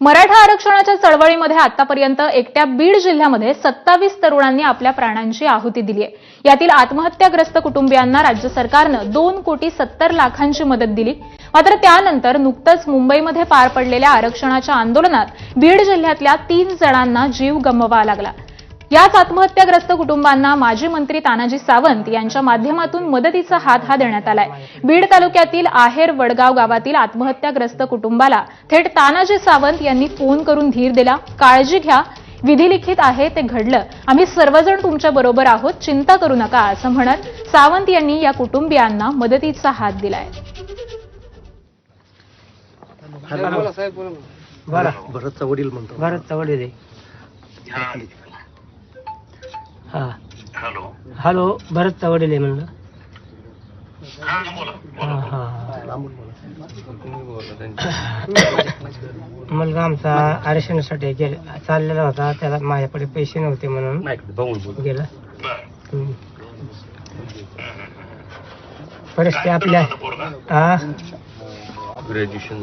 मराठा आरक्षणाच्या चळवळीमध्ये आतापर्यंत एकट्या बीड जिल्ह्यामध्ये सत्तावीस तरुणांनी आपल्या प्राणांची आहुती दिली आहे. यातील आत्महत्याग्रस्त कुटुंबियांना राज्य सरकारनं दोन कोटी सत्तर लाखांची मदत दिली. मात्र त्यानंतर नुकतंच मुंबईमध्ये पार पडलेल्या आरक्षणाच्या आंदोलनात बीड जिल्ह्यातल्या तीन जणांना जीव गमवावा लागला. याच आत्महत्याग्रस्त कुटुंबांना माजी मंत्री तानाजी सावंत यांच्या माध्यमातून मदतीचा हात हा देण्यात आलाय. बीड तालुक्यातील आहेर वडगाव गावातील आत्महत्याग्रस्त कुटुंबाला थेट तानाजी सावंत यांनी फोन करून धीर दिला. काळजी घ्या. विधिलिखित आहे ते घडलं. आम्ही सर्वजण तुमच्या बरोबर आहोत चिंता करू नका असं म्हणत सावंत यांनी या कुटुंबियांना मदतीचा हात दिलाय. भरतचा वडील म्हणतो. चवड आहे. हा. हॅलो. हॅलो भरत चवडील आहे म्हणलं. हा. मुलगा आमचा आरक्षणासाठी गेल चाललेला होता त्याला माझ्याकडे पैसे नव्हते म्हणून गेला. हम्म. परिस्थिती आपल्या हा ग्रॅज्युएशन